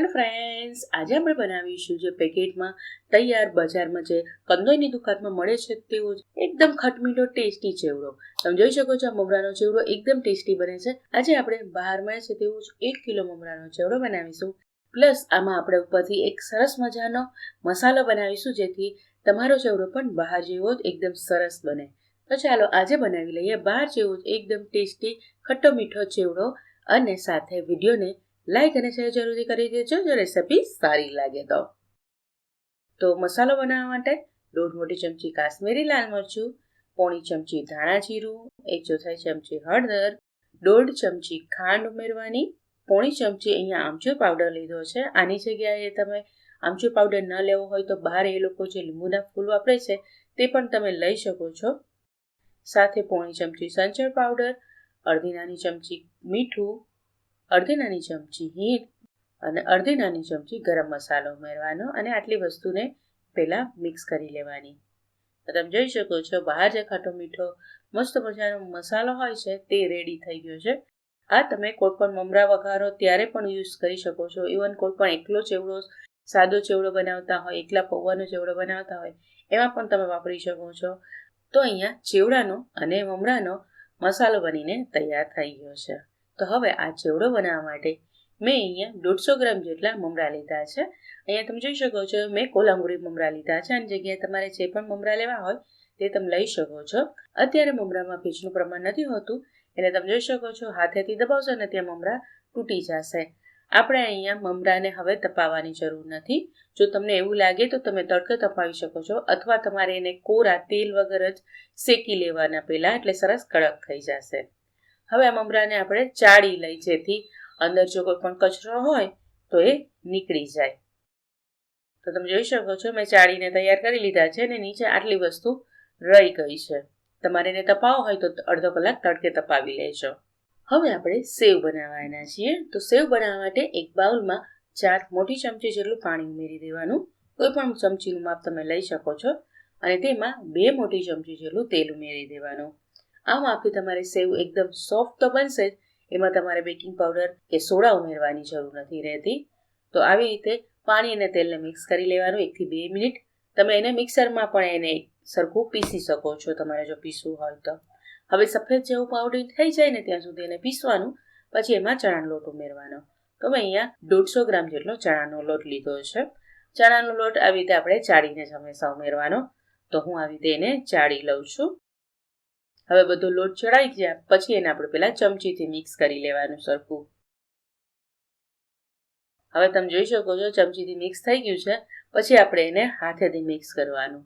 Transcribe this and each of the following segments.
Hello friends આજે આપણે બનાવીશું જે પેકેટમાં તૈયાર બજારમાં જે કંદોઈની દુકાનમાં મળે છે તેવો જ એકદમ ખટમીઠો, ટેસ્ટી ચેવડો. તમે જોઈ શકો છો આ મમરાનો ચેવડો એકદમ ટેસ્ટી બને છે. આજે આપણે બહાર મળે છે તેવો જ એક કિલો મમરાનો ચેવડો બનાવીશું. પ્લસ આમાં આપણે ઉપરથી એક સરસ મજાનો મસાલો બનાવીશું જેથી તમારો ચેવડો પણ બહાર જેવો જ એકદમ સરસ બને. તો ચાલો આજે બનાવી લઈએ બહાર જેવો જ એકદમ ટેસ્ટી, ખટ્ટો મીઠો ચેવડો અને સાથે વિડીયોને લાઈક અને શેર જરૂરથી કરી દેજો, જો રેસિપી સારી લાગે તો. તો મસાલો બનાવવા માટે દોઢ મોટી ચમચી કાશ્મીરી લાલ મરચું, પોણી ચમચી ધાણા જીરું, એક ચોથાઈ ચમચી હળદર, દોઢ ચમચી ખાંડ ઉમેરવાની, પોણી ચમચી અહીંયા આમચૂર પાવડર લીધો છે. આની જગ્યાએ તમે આમચૂર પાવડર ન લેવો હોય તો બહાર એ લોકો જે લીંબુના ફૂલ વાપરે છે તે પણ તમે લઈ શકો છો. સાથે પોણી ચમચી સંચળ પાવડર અડધી નાની ચમચી મીઠું અડધી નાની ચમચી હિંગ અને અડધી નાની ચમચી ગરમ મસાલો ઉમેરવાનો અને આટલી વસ્તુને પહેલાં મિક્સ કરી લેવાની. તમે જોઈ શકો છો, બહાર જે ખાટો મીઠો, મસ્ત મજાનો મસાલો હોય છે, તે રેડી થઈ ગયો છે. આ તમે કોઈ પણ મમરા વઘારો ત્યારે પણ યુઝ કરી શકો છો. ઇવન કોઈ પણ એકલો ચેવડો, સાદો ચેવડો બનાવતા હોય, એકલા પૌવાનો ચેવડો બનાવતા હોય, એમાં પણ તમે વાપરી શકો છો. તો અહીંયા ચેવડાનો અને મમરાનો મસાલો બનીને તૈયાર થઈ ગયો છે. તો હવે આ ચેવડો બનાવવા માટે મેં અહીંયા દોઢસો ગ્રામ જેટલા મમરા લીધા છે. અહીંયા તમે જોઈ શકો છો, મેં કોલાંગુરી મમરા લીધા છે અને જગ્યાએ તમારે જે પણ મમરા લેવા હોય તે તમે લઈ શકો છો. અત્યારે મમરામાં ભેજનું પ્રમાણ નથી હોતું, એટલે તમે જોઈ શકો છો, હાથેથી દબાવશો ને ત્યાં મમરા તૂટી જશે. આપણે અહીંયા મમરાને હવે તપાવવાની જરૂર નથી. જો તમને એવું લાગે તો તમે તડકે તપાવી શકો છો અથવા તમારે એને કોરા તેલ વગર જ શેકી લેવાના પહેલાં, એટલે સરસ કડક થઈ જશે. હવે આ મમરાને આપણે ચાળી લઈ જેથી અંદર જો કોઈ પણ કચરો હોય તો એ નીકળી જાય. તો તમે જોઈ શકો છો, મેં ચાળીને તૈયાર કરી લીધા છે અને નીચે આટલી વસ્તુ રહી ગઈ છે. તમારે એને તપાવો હોય તો અડધો કલાક તડકે તપાવી લેજો. હવે આપણે સેવ બનાવવાના છીએ. તો સેવ બનાવવા માટે એક બાઉલમાં ચાર મોટી ચમચી જેટલું પાણી ઉમેરી દેવાનું. કોઈ પણ ચમચીનું માપ તમે લઈ શકો છો અને તેમાં બે મોટી ચમચી જેટલું તેલ ઉમેરી દેવાનું. આ માપથી તમારે સેવ એકદમ સોફ્ટ તો બનશે જ. એમાં તમારે બેકિંગ પાવડર કે સોડા ઉમેરવાની જરૂર નથી રહેતી. તો આવી રીતે પાણી અને તેલને મિક્સ કરી લેવાનું એકથી બે મિનિટ. તમે એને મિક્સરમાં પણ એને સરખું પીસી શકો છો, તમારે જો પીસવું હોય તો. હવે સફેદ જેવું પાવડર થઈ જાય ને ત્યાં સુધી એને પીસવાનું. પછી એમાં ચણાનો લોટ ઉમેરવાનો. તો મેં અહીંયા દોઢસો ગ્રામ જેટલો ચણાનો લોટ લીધો છે. ચણાનો લોટ આવી રીતે આપણે ચાળીને જ હંમેશા ઉમેરવાનો. તો હું આવી રીતે એને ચાળી લઉં છું. હવે બધો લોટ ચડાઈ ગયા, પછી એને આપણે પેલા ચમચીથી મિક્સ કરી લેવાનું સરખું. હવે તમે જોઈ શકો છો, ચમચીથી મિક્સ થઈ ગયું છે, પછી આપણે એને હાથેથી મિક્સ કરવાનું.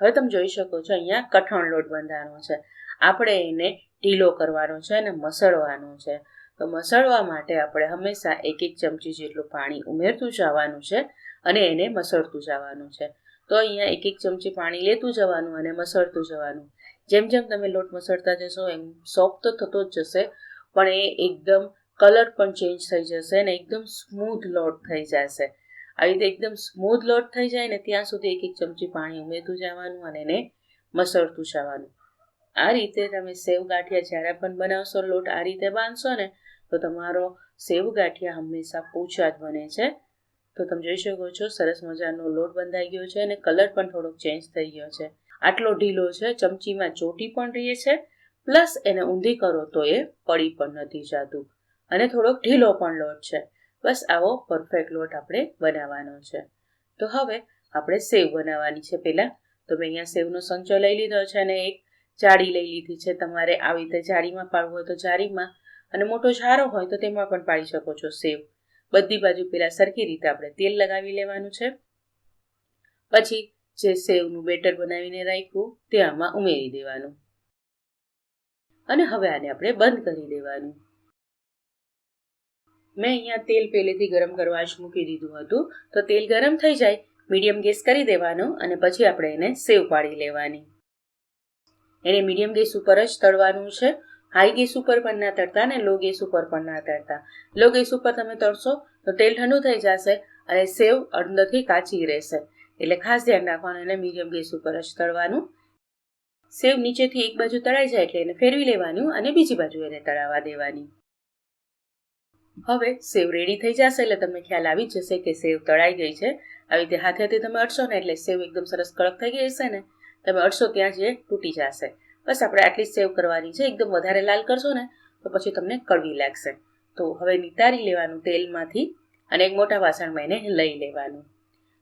હવે તમે જોઈ શકો છો, અહીંયા કઠણ લોટ બંધાનો છે. આપણે એને ઢીલો કરવાનો છે અને મસળવાનો છે. તો મસળવા માટે આપણે હંમેશા એક એક ચમચી જેટલું પાણી ઉમેરતું જવાનું છે અને એને મસળતું જવાનું છે. તો અહીંયા એક એક ચમચી પાણી લેતું જવાનું અને મસળતું જવાનું. જેમ જેમ તમે લોટ મસળતા જશો, એમ સોફ્ટ તો થતો જ જશે, પણ એ એકદમ કલર પણ ચેન્જ થઈ જશે અને એકદમ સ્મૂથ લોટ થઈ જશે. આવી રીતે એકદમ સ્મૂથ લોટ થઈ જાય ને ત્યાં સુધી એક એક ચમચી પાણી ઉમેરતું જવાનું અને એને મસળતું જવાનું. આ રીતે તમે સેવ ગાંઠિયા જ્યારે પણ બનાવશો, લોટ આ રીતે બાંધશો ને, તો તમારો સેવ ગાંઠિયા હંમેશા પૂછા જ બને છે. તો તમે જોઈ શકો છો, સરસ મજાનો લોટ બંધાઈ ગયો છે અને કલર પણ થોડોક ચેન્જ થઈ ગયો છે. આટલો ઢીલો છે, ચમચીમાં ચોટી પણ રહે છે, પ્લસ એને ઊંધી કરો તો એ પડી પણ નથી જતું. અને થોડોક ઢીલો પણ લોટ છે. બસ આવો પરફેક્ટ લોટ આપણે બનાવવાનો છે. તો હવે આપણે સેવ બનાવવાની છે પહેલાં. તો મેં અહીંયા સેવનો સંચો લઈ લીધો છે અને એક જાળી લઈ લીધી છે. તમારે આવી રીતે જાળીમાં પાડવું હોય તો જાળીમાં અને મોટો ઝારો હોય તો તેમાં પણ પાડી શકો છો સેવ. બધી બાજુ પહેલાં સરખી રીતે આપણે તેલ લગાવી લેવાનું છે. પછી જે સેવનું બેટર બનાવીને રાખ્યું, તે આમાં ઉમેરી દેવાનું. અને હવે આને આપણે બંધ કરી દેવાનું. મેં અહીંયા તેલ પહેલેથી ગરમ કરવા જ મૂકી દીધું હતું, તો તેલ ગરમ થઈ જાય, મીડિયમ ગેસ કરી દેવાનો અને પછી આપણે એને સેવ પાડી લેવાની. એને મીડિયમ ગેસ ઉપર જ તળવાનું છે. હાઈ ગેસ ઉપર પણ ના તળતા ને લો ગેસ ઉપર પણ ના તળતા. લો ગેસ ઉપર તમે તળશો તો તેલ ઠંડુ થઈ જશે અને સેવ અંદરથી કાચી રહેશે. એટલે ખાસ ધ્યાન રાખવાનું એને મીડિયમ ગેસ ઉપર જ તળવાનું. સેવ નીચેથી એક બાજુ તળાઈ જાય એટલે એને ફેરવી લેવાનું અને બીજી બાજુ એને તળાવવા દેવાની. હવે સેવ રેડી થઈ જશે એટલે તમને ખ્યાલ આવી જશે કે સેવ તળાઈ ગઈ છે. આવી રીતે હાથે હાથે તમે અડશો ને એટલે સેવ એકદમ સરસ કડક થઈ ગઈ હશે ને, તમે અડશો ત્યાં જ એ તૂટી જશે. બસ આપણે આટલી સેવ કરવાની છે. એકદમ વધારે લાલ કરશો ને, તો પછી તમને કડવી લાગશે. તો હવે નિતારી લેવાનું તેલમાંથી અને એક મોટા વાસણમાં એને લઈ લેવાનું.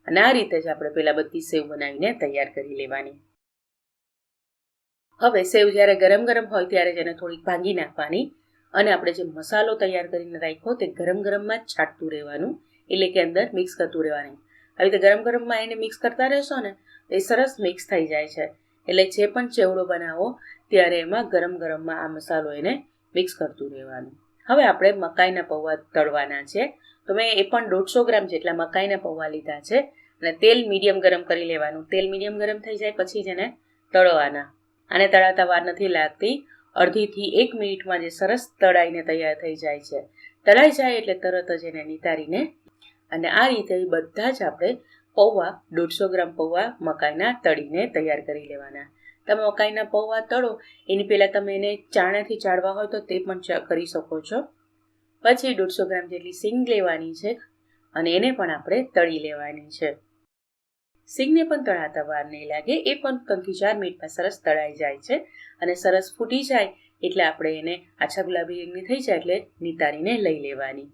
અને આ રીતે જ આપણે પેલા બધી સેવ બનાવીને તૈયાર કરી લેવાની. હવે સેવ જ્યારે ગરમ ગરમ હોય ત્યારે એને થોડીક ભાંગી નાખવાની અને આપણે જે મસાલો તૈયાર કરીને રાખ્યો તે ગરમ ગરમમાં જ છાંટતું રહેવાનું, એટલે કે અંદર મિક્સ કરતું રહેવાનું. આવી રીતે ગરમ ગરમમાં એને મિક્સ કરતા રહેશો ને એ સરસ મિક્સ થઈ જાય છે. એટલે જે પણ ચેવડો બનાવો, ત્યારે એમાં ગરમ ગરમમાં આ મસાલો એને મિક્સ કરતું રહેવાનું. હવે આપણે મકાઈના પૌવા તળવાના છે. તો મેં એ પણ દોઢસો ગ્રામ જેટલા મકાઈના પૌવા લીધા છે. અને તેલ મીડિયમ ગરમ કરી લેવાનું. તેલ મીડિયમ ગરમ થઈ જાય પછી જ એને તળવાના. આને તળાતા વાર નથી લાગતી. અડધીથી એક મિનિટમાં જે સરસ તળાઈને તૈયાર થઈ જાય છે. તળાઈ જાય એટલે તરત જ એને નિતારીને અને આ રીતે બધા જ આપણે પૌવા, દોઢસો ગ્રામ પૌવા મકાઈના તળીને તૈયાર કરી લેવાના. તમે મકાઈના પૌવા તળો, એની પહેલાં તમે એને ચાણાથી ચાળવા હોય તો તે પણ કરી શકો છો. પછી દોઢસો ગ્રામ જેટલી સિંગ લેવાની છે અને એને પણ આપણે તળી લેવાની છે. સિંગને પણ તળાતા વાર નહીં લાગે, એ પણ ત્રણથી ચાર મિનિટમાં સરસ તળાઈ જાય છે અને સરસ ફૂટી જાય એટલે આપણે એને આછા ગુલાબી રંગની થઈ જાય એટલે નિતારીને લઈ લેવાની.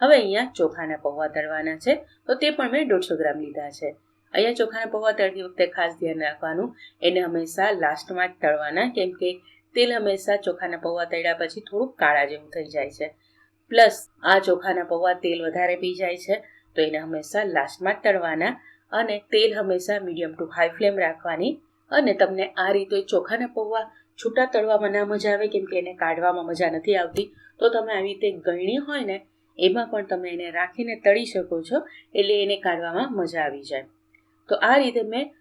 હવે અહીંયા ચોખાના પૌવા તળવાના છે, તો તે પણ મેં દોઢસો ગ્રામ લીધા છે. અહીંયા ચોખાના પૌવા તળતી વખતે ખાસ ધ્યાન રાખવાનું. એને હંમેશા લાસ્ટમાં જ તળવાના, કેમ કે તેલ હંમેશા ચોખાના પૌવા તળ્યા પછી થોડુંક કાળા જેવું થઈ જાય છે. પ્લસ આ ચોખાના પૌવા તેલ વધારે પી જાય છે, તો એને હંમેશા લાસ્ટમાં જ તળવાના અને તેલ હંમેશા મીડિયમ ટુ હાઈ ફ્લેમ રાખવાની. અને તમને આ રીતે ચોખાના પૌવા છૂટા તળવામાં ના મજા આવે, કેમ કે એને કાઢવામાં મજા નથી આવતી, તો તમે આવી રીતે ગળણી હોય ને, એમાં પણ તમે એને રાખીને તળી શકો છો, એટલે એને કાઢવામાં મજા આવી જાય. તો આ રીતે મેં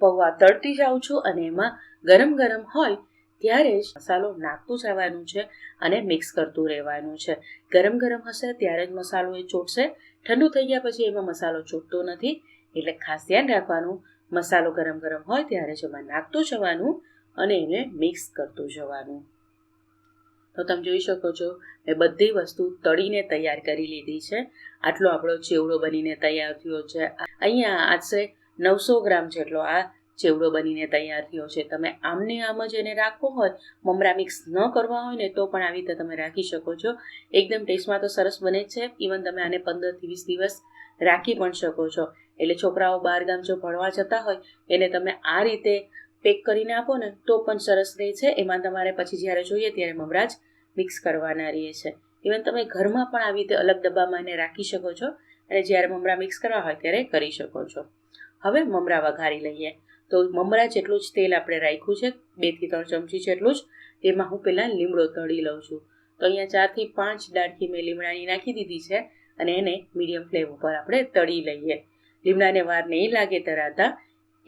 પૌવા તળતી જાઉં છું અને એમાં ગરમ ગરમ હોય ત્યારે જ મસાલો નાખતું જવાનું છે અને મિક્સ કરતું રહેવાનું છે. ગરમ ગરમ હશે ત્યારે જ મસાલો એ ચોટશે. ઠંડુ થઈ ગયા પછી એમાં મસાલો ચોટતો નથી. એટલે ખાસ ધ્યાન રાખવાનું, મસાલો ગરમ ગરમ હોય ત્યારે જ એમાં નાખતું જવાનું અને એને મિક્સ કરતું જવાનું. તો તમે જોઈ શકો છો, મેં બધી વસ્તુ તળીને તૈયાર કરી લીધી છે. આટલો આપણો ચેવડો બનીને તૈયાર થયો છે. અહીંયા આશરે નવસો ગ્રામ જેટલો આ ચેવડો બનીને તૈયાર થયો છે. તમે આમને આમ જ એને રાખવો હોય, મમરા મિક્સ ન કરવા હોય ને તો પણ આવી રીતે તમે રાખી શકો છો. એકદમ ટેસ્ટમાં તો સરસ બને છે. ઇવન તમે આને પંદરથી વીસ દિવસ રાખી પણ શકો છો. એટલે છોકરાઓ બહારગામ જો ભણવા જતા હોય, એને તમે આ રીતે પેક કરીને આપો ને તો પણ સરસ રહે છે. એમાં તમારે પછી જ્યારે જોઈએ ત્યારે મમરા જ મિક્સ કરવાના રહે છે. ઇવન તમે ઘરમાં પણ આવી રીતે અલગ ડબ્બામાં એને રાખી શકો છો અને જ્યારે મમરા મિક્સ કરવા હોય ત્યારે કરી શકો છો. હવે મમરા વઘારી લઈએ. તો મમરા જેટલું જ તેલ આપણે રાખ્યું છે બેથી ત્રણ ચમચી જેટલું જ, તેમાં હું પહેલાં લીમડો તળી લઉં છું. તો અહીંયા ચારથી પાંચ દાળથી મેં લીમડાની નાખી દીધી છે અને એને મીડિયમ ફ્લેમ ઉપર આપણે તળી લઈએ. લીમડાને વાર નહીં લાગે તરાતા,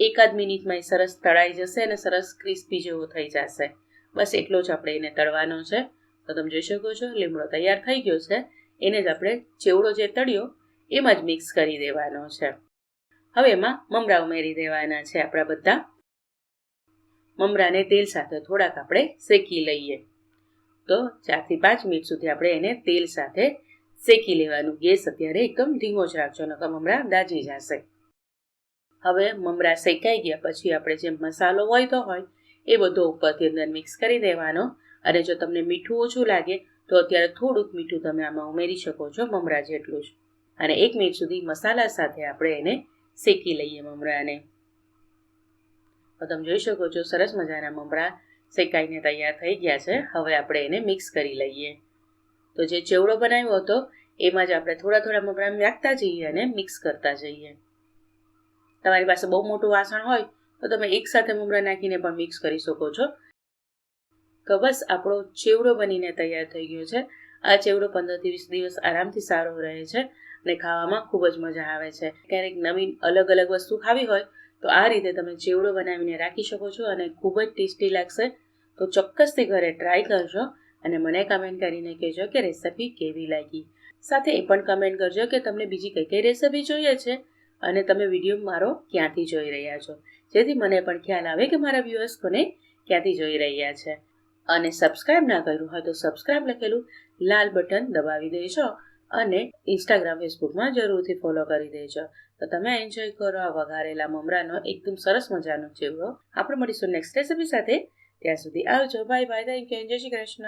એકાદ મિનિટમાં એ સરસ તળાઈ જશે અને સરસ ક્રિસ્પી જેવો થઈ જશે. બસ એટલો જ આપણે એને તળવાનો છે. તો તમે જોઈ શકો છો, લીમડો તૈયાર થઈ ગયો છે. એને જ આપણે ચેવડો જે તળ્યો, એમાં જ મિક્સ કરી દેવાનો છે. હવે એમાં મમરા ઉમેરી દેવાના છે આપણા બધા. મમરાને તેલ સાથે થોડાક આપણે શેકી લઈએ. તો ચારથી પાંચ મિનિટ સુધી આપણે એને તેલ સાથે શેકી લેવાનું. ગેસ અત્યારે એકદમ ધીમો જ રાખજો, નકર મમરા દાજી જશે. હવે મમરા શેકાઈ ગયા પછી આપણે જે મસાલો હોય તો હોય, એ બધો ઉપરથી અંદર મિક્સ કરી દેવાનો. અને જો તમને મીઠું ઓછું લાગે, તો અત્યારે થોડુંક મીઠું તમે આમાં ઉમેરી શકો છો, મમરા જેટલું જ. અને એક મિનિટ સુધી મસાલા સાથે આપણે એને શેકી લઈએ મમરાને. તો તમે જોઈ શકો છો, સરસ મજાના મમરા શેકાઈને તૈયાર થઈ ગયા છે. હવે આપણે એને મિક્સ કરી લઈએ. તો જે ચેવડો બનાવ્યો હતો, એમાં જ આપણે થોડા થોડા મમરા નાખતા જઈએ અને મિક્સ કરતા જઈએ. તમારી પાસે બહુ મોટું વાસણ હોય, તો તમે એકસાથે મમરા નાખીને પણ મિક્સ કરી શકો છો. તો બસ, આપણો ચેવડો બનીને તૈયાર થઈ ગયો છે. આ ચેવડો પંદરથી વીસ દિવસ આરામથી સારો રહે છે. અને ખાવામાં ખૂબ જ મજા આવે છે. ક્યારેક નવીન અલગ અલગ વસ્તુ ખાવી હોય, તો આ રીતે તમે ચેવડો બનાવીને રાખી શકો છો અને ખૂબ જ ટેસ્ટી લાગશે. તો ચોક્કસથી ઘરે ટ્રાય કરજો અને મને કમેન્ટ કરીને કહેજો કે રેસિપી કેવી લાગી. સાથે એ પણ કમેન્ટ કરજો કે તમને બીજી કઈ કઈ રેસિપી જોઈએ છે અને તમે વીડિયો મારો ક્યાંથી જોઈ રહ્યા છો. જેથી મને પણ ખ્યાલ આવે કે મારા વ્યૂઅર્સ કોને ક્યાંથી જોઈ રહ્યા છે. અને સબસ્ક્રાઇબ ના કર્યું હોય તો સબસ્ક્રાઇબ લખેલું લાલ બટન દબાવી દેજો. અને ઇન્સ્ટાગ્રામ ફેસબુકમાં જરૂરથી ફોલો કરી દેજો. તો તમે એન્જોય કરો આ વઘારેલા મમરાનો. એકદમ સરસ મજાનો ચેવડો આપણે મળીશું નેક્સ્ટ રેસીપી સાથે. ત્યાં સુધી આવજો. બાય બાય થેન્ક યુ જય શ્રી કૃષ્ણ.